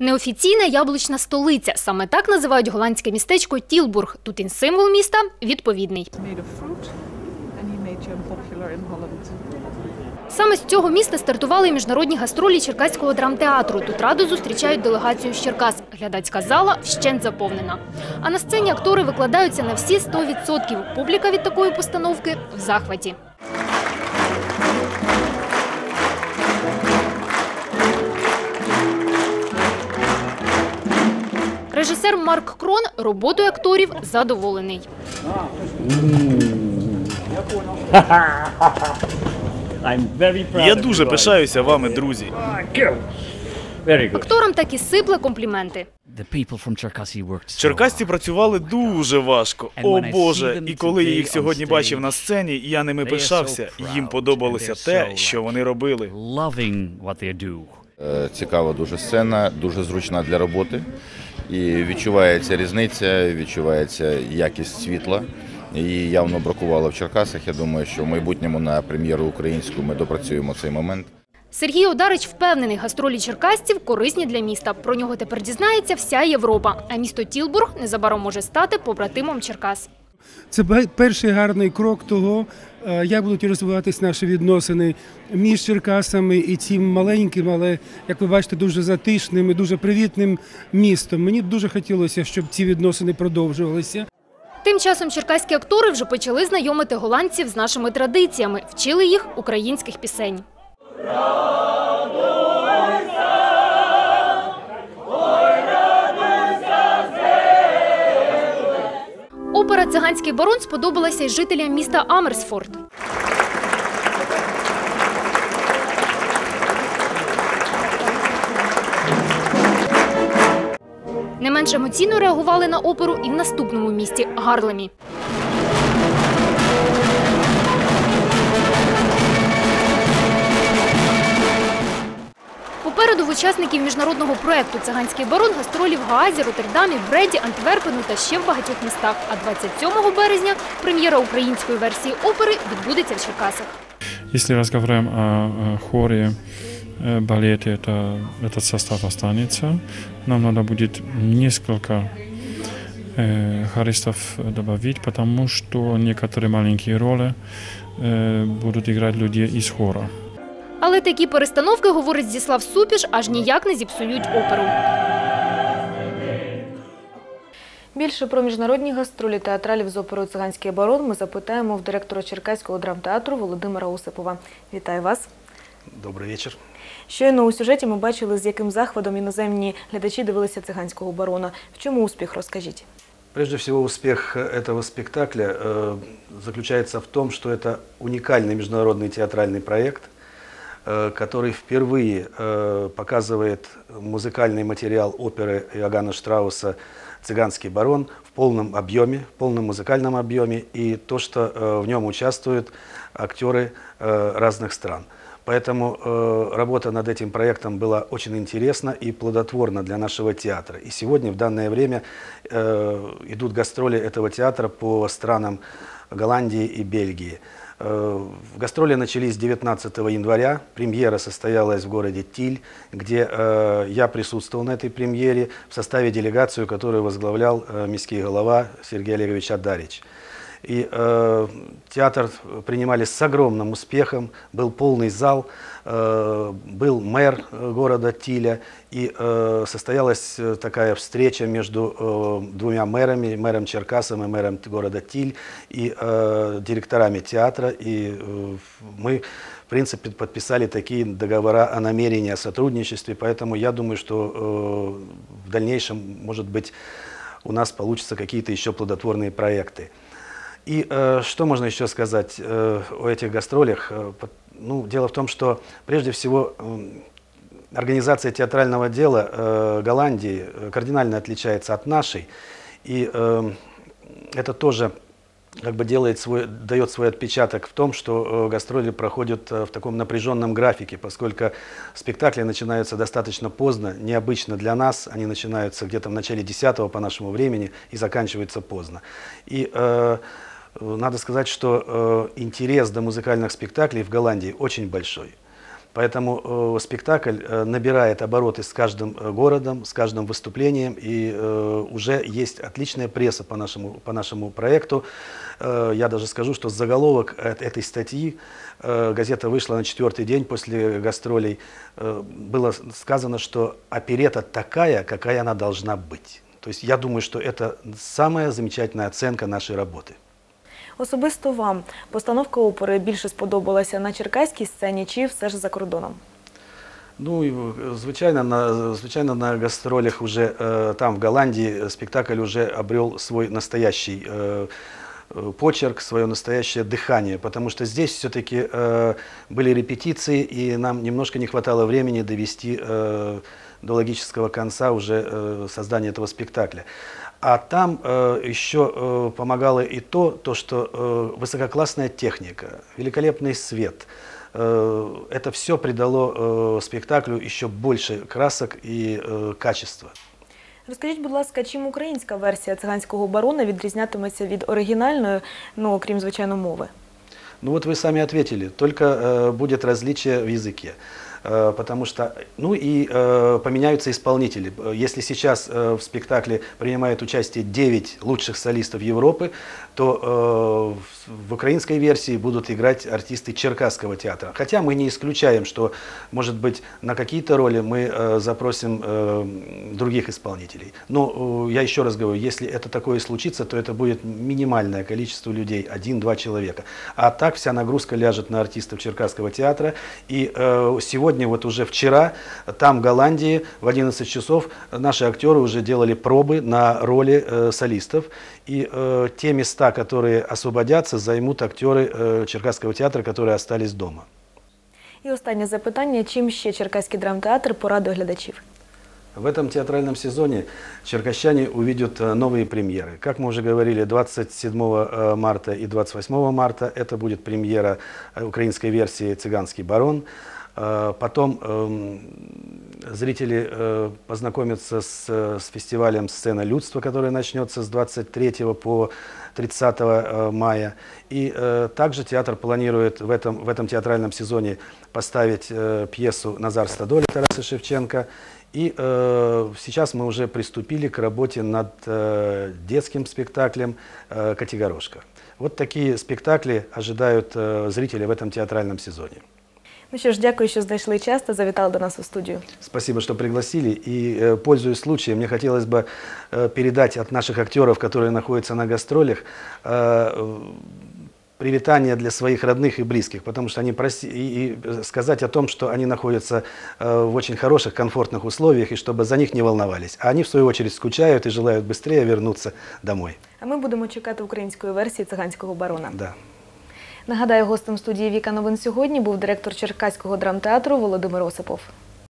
Неофіційна яблучна столиця. Саме так називають голландське містечко Тілбург. Тут і символ міста відповідний. Саме з цього міста стартували міжнародні гастролі Черкаського драмтеатру. Тут радо зустрічають делегацію з Черкас. Глядацька зала вщент заповнена. А на сцені актори викладаються на всі 100%. Публіка від такої постановки в захваті. Режисер Марк Крон роботою акторів задоволений. Я дуже пишаюся вами, друзі. Акторам так і сипле компліменти. Черкасці працювали дуже важко. О Боже! І коли я їх сьогодні бачив на сцені, я ними пишався. Їм подобалося те, що вони робили. Е, цікава дуже сцена, дуже зручна для роботи. І відчувається різниця, відчувається якість світла. Її явно бракувало в Черкасах. Я думаю, що в майбутньому на прем'єру українську ми допрацюємо цей момент. Сергій Одарич впевнений, гастролі черкасців корисні для міста. Про нього тепер дізнається вся Європа. А місто Тілбург незабаром може стати побратимом Черкас. Це перший гарний крок того, е, як будуть розвиватись наші відносини між Черкасами і цим маленьким, але як ви бачите, дуже затишним і дуже привітним містом. Мені б дуже хотілося, щоб ці відносини продовжувалися. Тим часом черкаські актори вже почали знайомити голландців з нашими традиціями, вчили їх українських пісень. Опера Циганський барон сподобалася й жителям міста Амерсфорд. Не менш емоційно реагували на оперу і в наступному місті Гарлемі. Попереду в учасників міжнародного проекту Циганський барон гастролі в Гаазі, Роттердамі, Бреді, Антверпену та ще в багатьох містах. А 27 березня прем'єра української версії опери відбудеться в Черкасах. Если разговариваем о э, хоре, э, балете, это, этот состав останется. Нам надо будет несколько э, хористов добавить, потому что некоторые маленькие роли э, будут играть люди из хора. Але такі перестановки, говорить Зіслав Супіш, аж ніяк не зіпсують оперу. Більше про міжнародні гастролі театралів з оперою Циганський барон ми запитаємо в директора Черкаського драмтеатру Володимира Осипова. Вітаю вас. Добрый вечер. Щойно у сюжеті ми бачили, з яким захватом іноземні глядачі дивилися циганського барона. В чому успіх, розкажіть? Прежде всего, успех этого спектакля э, заключается в том, что это уникальный международный театральный проект, э, который впервые э, показывает музыкальный материал оперы Иоганна Штрауса «Цыганский барон» в полном объеме, в полном музыкальном объеме, и то, что э, в нем участвуют актеры э, разных стран. Поэтому э, работа над этим проектом была очень интересна и плодотворна для нашего театра. И сегодня, в данное время, э, идут гастроли этого театра по странам Голландии и Бельгии. Э, Гастроли начались 19 января. Премьера состоялась в городе Тиль, где э, я присутствовал на этой премьере в составе делегации, которую возглавлял э, міський голова Сергей Олегович Адарич. И э, театр принимали с огромным успехом, был полный зал, э, был мэр э, города Тиля, и э, состоялась э, такая встреча между э, двумя мэрами, мэром Черкасом и мэром города Тиль, и э, директорами театра, и э, мы в принципе, подписали такие договора о намерении о сотрудничестве, поэтому я думаю, что э, в дальнейшем, может быть, у нас получатся какие-то еще плодотворные проекты. И э, что можно еще сказать э, о этих гастролях? Э, ну, дело в том, что прежде всего м, организация театрального дела э, Голландии э, кардинально отличается от нашей, и э, это тоже как бы делает свой, дает свой отпечаток в том, что э, гастроли проходят э, в таком напряженном графике, поскольку спектакли начинаются достаточно поздно, необычно для нас, они начинаются где-то в начале 10 по нашему времени и заканчиваются поздно. И э, э, надо сказать, что э, интерес до музыкальных спектаклей в Голландии очень большой. Поэтому э, спектакль э, набирает обороты с каждым городом, с каждым выступлением, и уже есть отличная пресса по нашему, по нашему проекту. Я даже скажу, что заголовок эт- этой статьи, газета вышла на четвертый день после гастролей, было сказано, что оперета такая, какая она должна быть. То есть я думаю, что это самая замечательная оценка нашей работы. Особисто вам постановка опери більше сподобалася на черкаській сцені чи все ж за кордоном? Ну, и, э, звичайно, на, звичайно, на гастролях уже э, там, в Голландии, спектакль уже обрел свой настоящий э, э, почерк, свое настоящее дыхание, потому что здесь все-таки э, были репетиции, и нам немножко не хватало времени довести э, до логического конца уже э, создание этого спектакля. А там э, еще э, помогало и то, то что э, высококлассная техника, великолепный свет, э, это все придало э, спектаклю еще больше красок и э, качества. Розкажіть, будь ласка, чим українська версія циганського барона відрізнятиметься від оригінальної, ну окрім звичайно мови? Ну вот вы сами ответили, только э, будет различие в языке. Э, потому что, ну и э, поменяются исполнители. Э, Если сейчас в спектакле принимает участие 9 лучших солистов Европы, то в- украинской версии будут играть артисты Черкасского театра. Хотя мы не исключаем, что, может быть, на какие-то роли мы запросим других исполнителей. Но я еще раз говорю, если это такое случится, то это будет минимальное количество людей, один-два человека. А так вся нагрузка ляжет на артистов Черкасского театра. И э, сегодня, вот уже вчера, там, в Голландии, в 11 часов наши актеры уже делали пробы на роли э, солистов. И э, те места, которые освободятся, займут актеры э, Черкасского театра, которые остались дома. І останнє запитання: чим ще Черкаський драмтеатр порадує глядачів? В этом театральном сезоне черкащане увидят э, новые премьеры. Как мы уже говорили, 27 э, марта и 28 марта это будет премьера э, украинской версии «Цыганский барон». Э, Потом эм, зрители э, познакомятся с, э, с фестивалем «Сцена людства», который начнется с 23 по 30 э, мая. И также театр планирует в этом, в этом театральном сезоне поставить пьесу «Назар Стадоли» Тараса Шевченко. И э, сейчас мы уже приступили к работе над э, детским спектаклем э, «Котигорошка». Вот такие спектакли ожидают э, зрители в этом театральном сезоне. Ну що ж, дякую, що знайшли час та завітали до нас у студію. Спасибо, что пригласили. И, э, пользуясь случаем, мне хотелось бы э, передать от наших актеров, которые находятся на гастролях, э, э, привитание для своих родных и близких, потому что они проси... и, и сказать о том, что они находятся э, в очень хороших, комфортных условиях, и чтобы за них не волновались. А они, в свою очередь, скучают и желают быстрее вернуться домой. А ми будемо чекати української версії циганського барона. Да. Нагадаю, гостем студії Віка новин сьогодні був директор Черкаського драмтеатру Володимир Осипов.